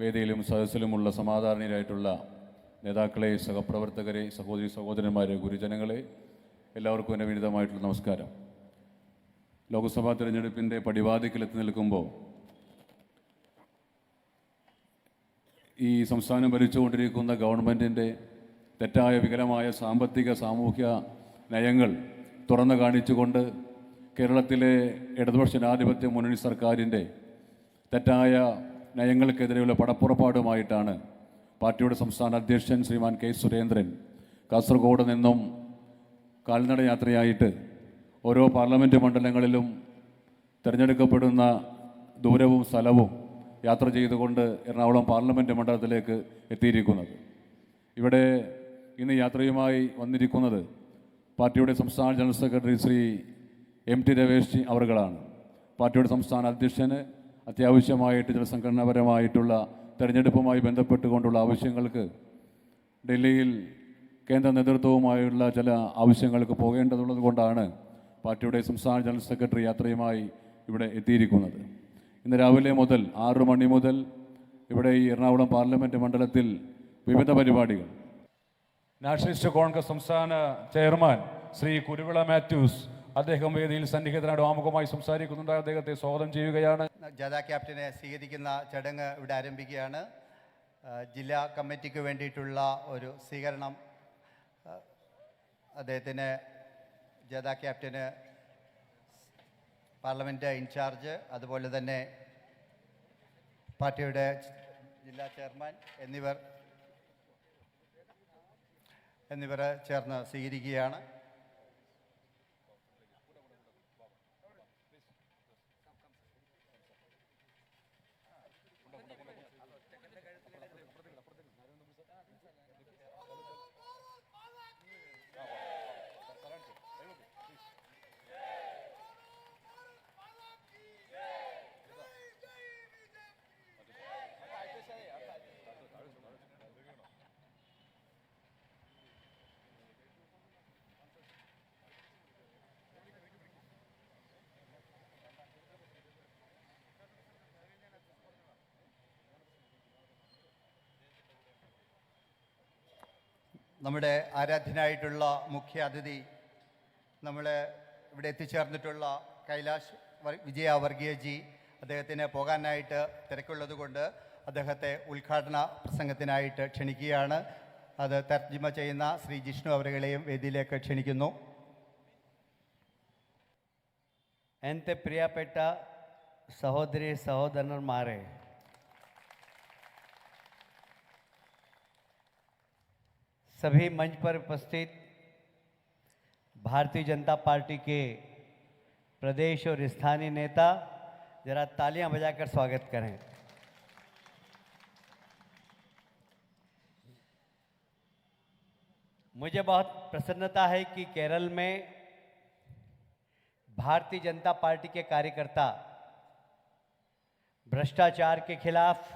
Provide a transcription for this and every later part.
വേദിയിലും സദസ്സിലുമുള്ള സമാധാനീയരായിട്ടുള്ള നേതാക്കളെ സഹപ്രവർത്തകരെ സഹോദരി സഹോദരന്മാരെ ഗുരുജനങ്ങളെ എല്ലാവർക്കും എന്റെ വിനിതമായിട്ടുള്ള നമസ്കാരം. ലോക്സഭാ തിരഞ്ഞെടുപ്പിന്റെ പടിവാദിക്കലെത്തി നിൽക്കുമ്പോൾ ഈ സംസ്ഥാനം ഭരിച്ചുകൊണ്ടിരിക്കുന്ന ഗവൺമെന്റിന്റെ തെറ്റായ വികലമായ സാമ്പത്തിക സാമൂഹ്യ നയങ്ങൾ തുറന്നു കാണിച്ചുകൊണ്ട് കേരളത്തിലെ ഇടതുപക്ഷ ജനാധിപത്യ മുന്നണി സർക്കാരിന്റെ തെറ്റായ നയങ്ങൾക്കെതിരെയുള്ള പടപ്പുറപ്പാടുമായിട്ടാണ് പാർട്ടിയുടെ സംസ്ഥാന അധ്യക്ഷൻ ശ്രീമാൻ കെ സുരേന്ദ്രൻ കാസർഗോഡ് നിന്നും കാൽനട യാത്രയായിട്ട് ഓരോ പാർലമെന്റ് മണ്ഡലങ്ങളിലും തിരഞ്ഞെടുക്കപ്പെടുന്ന ദൂരവും സ്ഥലവും യാത്ര ചെയ്തുകൊണ്ട് എറണാകുളം പാർലമെന്റ് മണ്ഡലത്തിലേക്ക് എത്തിയിരിക്കുന്നത്. ഇവിടെ ഇന്ന് യാത്രയുമായി വന്നിരിക്കുന്നത് പാർട്ടിയുടെ സംസ്ഥാന general secretary Shri M T Ramesh അവറുകളാണ്. പാർട്ടിയുടെ സംസ്ഥാന അധ്യക്ഷന് അത്യാവശ്യമായിട്ട് ജനസംഘടനാപരമായിട്ടുള്ള സംഘടനാപരമായിട്ടുള്ള തെരഞ്ഞെടുപ്പുമായി ബന്ധപ്പെട്ടുകൊണ്ടുള്ള ആവശ്യങ്ങൾക്ക് ഡൽഹിയിൽ കേന്ദ്ര നേതൃത്വവുമായുള്ള ചില ആവശ്യങ്ങൾക്ക് പോകേണ്ടതുള്ളത് കൊണ്ടാണ് പാർട്ടിയുടെ സംസ്ഥാന ജനറൽ സെക്രട്ടറി യാത്രയുമായി ഇവിടെ എത്തിയിരിക്കുന്നത്. ഇന്ന് രാവിലെ മുതൽ ആറു മണി മുതൽ ഇവിടെ ഈ എറണാകുളം പാർലമെന്റ് മണ്ഡലത്തിൽ വിവിധ പരിപാടികൾ. നാഷണലിസ്റ്റ് കോൺഗ്രസ് സംസ്ഥാന ചെയർമാൻ ശ്രീ കുരുവിള മാത്യൂസ് അദ്ദേഹം വേദിയിൽ സന്നിഹിതനായിട്ട് ആമുഖമായി സംസാരിക്കുന്നുണ്ട് അദ്ദേഹത്തെ സ്വാഗതം ചെയ്യുകയാണ്. ജാഥ ക്യാപ്റ്റനെ സ്വീകരിക്കുന്ന ചടങ്ങ് ഇവിടെ ആരംഭിക്കുകയാണ്. ജില്ലാ കമ്മിറ്റിക്ക് വേണ്ടിയിട്ടുള്ള ഒരു സ്വീകരണം അദ്ദേഹത്തിന് ജാഥ ക്യാപ്റ്റന് പാർലമെന്റ് ഇൻചാർജ് അതുപോലെ തന്നെ പാർട്ടിയുടെ ജില്ലാ ചെയർമാൻ എന്നിവർ എന്നിവരെ ചേർന്ന് സ്വീകരിക്കുകയാണ്. നമ്മുടെ ആരാധ്യനായിട്ടുള്ള മുഖ്യ അതിഥി നമ്മൾ ഇവിടെ എത്തിച്ചേർന്നിട്ടുള്ള കൈലാഷ് വിജയ വർഗീയജി അദ്ദേഹത്തിന് പോകാനായിട്ട് തിരക്കുള്ളത് കൊണ്ട് അദ്ദേഹത്തെ ഉദ്ഘാടന പ്രസംഗത്തിനായിട്ട് ക്ഷണിക്കുകയാണ്. അത് തർജിമ ചെയ്യുന്ന ശ്രീ ജിഷ്ണു അവരുകളെയും വേദിയിലേക്ക് ക്ഷണിക്കുന്നു. എന്റെ പ്രിയപ്പെട്ട സഹോദരി സഹോദരന്മാരെ सभी मंच पर उपस्थित भारतीय जनता पार्टी के प्रदेश और स्थानीय नेता, जरा तालियाँ बजाकर स्वागत करें। मुझे बहुत प्रसन्नता है कि केरल में भारतीय जनता पार्टी के कार्यकर्ता भ्रष्टाचार के खिलाफ,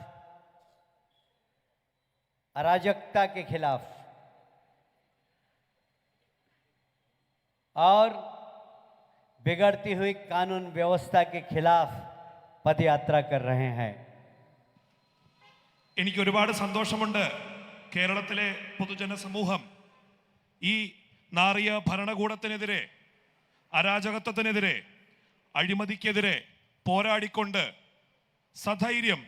अराजकता के खिलाफ और बिगड़ती हुई कानून व्यवस्था के खिलाफ पदयात्रा कर रहे हैं എനിക്ക് ഒരുപാട് സന്തോഷമുണ്ട് കേരളത്തിലെ പൊതുജന സമൂഹം ഈ നാറിയ ഭരണകൂടത്തിനെതിരെ അരാജകത്വത്തിനെതിരെ അഴിമതിക്കെതിരെ പോരാടിക്കൊണ്ട് സധൈര്യം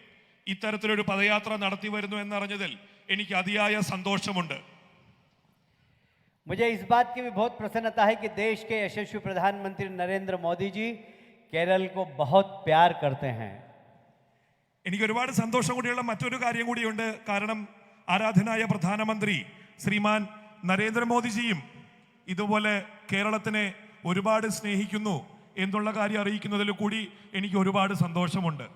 ഇത്തരത്തിലൊരു പദയാത്ര നടത്തി വരുന്നു എന്നറിഞ്ഞതിൽ എനിക്ക് അതിയായ സന്തോഷമുണ്ട് मुझे इस बात की भी बहुत प्रसन्नता है कि देश के यशस्वी प्रधानमंत्री नरेंद्र मोदी जी केरल को बहुत प्यार करते हैं എനിക്ക് ഒരുപാട് സന്തോഷം കൂടിയുള്ള മറ്റൊരു കാര്യം കൂടിയുണ്ട് കാരണം ആരാധനായ പ്രധാനമന്ത്രി ശ്രീമാൻ നരേന്ദ്രമോദിജിയും ഇതുപോലെ കേരളത്തിനെ ഒരുപാട് സ്നേഹിക്കുന്നു എന്നുള്ള കാര്യം അറിയിക്കുന്നതിൽ കൂടി എനിക്ക് ഒരുപാട് സന്തോഷമുണ്ട്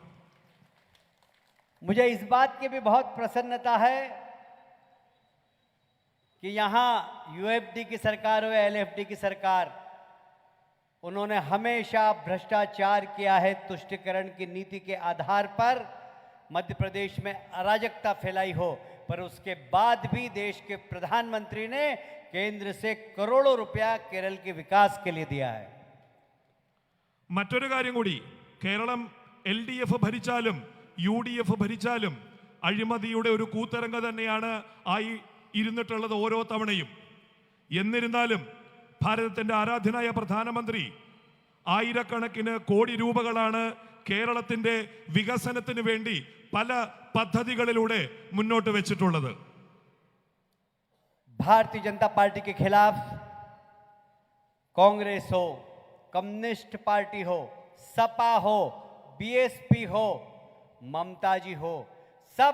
मुझे इस बात की भी बहुत प्रसन्नता है कि यहाँ यूएफडी की सरकार हो या एलएफडी की सरकार उन्होंने हमेशा भ्रष्टाचार किया है तुष्टिकरण की नीति के आधार पर मध्य प्रदेश में अराजकता फैलाई हो पर उसके बाद भी देश के प्रधानमंत्री ने केंद्र से करोड़ों रुपया केरल के विकास के लिए दिया है മറ്റൊരു കാര്യം കൂടി കേരളം എൽ ഡി എഫ് ഭരിച്ചാലും യു ഡി എഫ് ഭരിച്ചാലും അഴിമതിയുടെ ഒരു കൂത്തരങ്ങ തന്നെയാണ് ആയി ഇരുന്നിട്ടുള്ളത് ഓരോ തവണയും എന്നിരുന്നാലും ഭാരതത്തിന്റെ ആരാധ്യനായ പ്രധാനമന്ത്രി ആയിരക്കണക്കിന് കോടി രൂപകളാണ് കേരളത്തിന്റെ വികസനത്തിന് വേണ്ടി പല പദ്ധതികളിലൂടെ മുന്നോട്ട് വെച്ചിട്ടുള്ളത് भारतीय जनता पार्टी के खिलाफ कांग्रेस हो कम्युनिस्ट पार्टी हो सपा हो बीएसपी हो ममता जी हो सब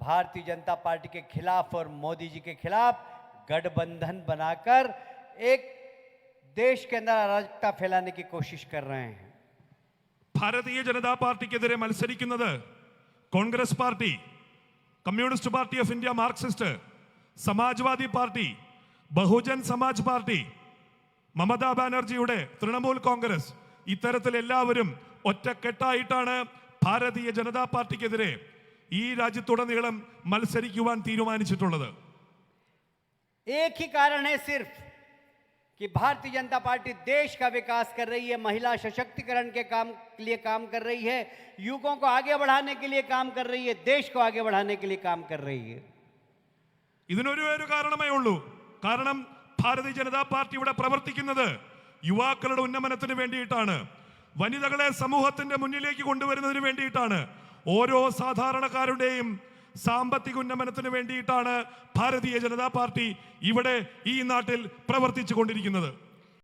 भारतीय जनता पार्टी के खिलाफ और मोदी जी के खिलाफ गठबंधन बनाकर एक देश के अंदर अराजकता फैलाने की कोशिश कर रहे हैं ഭാരതീയ ജനതാ പാർട്ടിക്കെതിരെ മത്സരിക്കുന്നത് Congress party Communist Party of India Marxist Samajwadi party Bahujan Samaj party Mamata ബാനർജിയുടെ തൃണമൂൽ കോൺഗ്രസ് ഇത്തരത്തിൽ എല്ലാവരും ഒറ്റക്കെട്ടായിട്ടാണ് ഭാരതീയ ജനതാ പാർട്ടിക്കെതിരെ ഈ രാജ്യത്തുടനീളം മത്സരിക്കുവാൻ തീരുമാനിച്ചിട്ടുള്ളത് एक ही कारण है सिर्फ कि भारतीय जनता पार्टी देश का विकास कर रही है महिला सशक्तिकरण के काम के लिए काम कर रही है युवकों को आगे बढ़ाने के लिए काम कर रही है देश को आगे बढ़ाने के लिए काम कर रही है ഇതിനൊരു ഒരു കാരണമേ ഉള്ളൂ കാരണം ഭാരതീയ ജനതാ പാർട്ടി ഇവിടെ പ്രവർത്തിക്കുന്നത് യുവാക്കളുടെ ഉന്നമനത്തിന് വേണ്ടിയിട്ടാണ് വനിതകളെ സമൂഹത്തിന്റെ മുന്നിലേക്ക് കൊണ്ടുവരുന്നതിന് വേണ്ടിയിട്ടാണ് ഓരോ സാധാരണക്കാരുടെയും സാമ്പത്തിക ഉന്നമനത്തിന് വേണ്ടിയിട്ടാണ് ഭാരതീയ ജനതാ പാർട്ടി ഇവിടെ ഈ നാട്ടിൽ പ്രവർത്തിച്ചു കൊണ്ടിരിക്കുന്നത്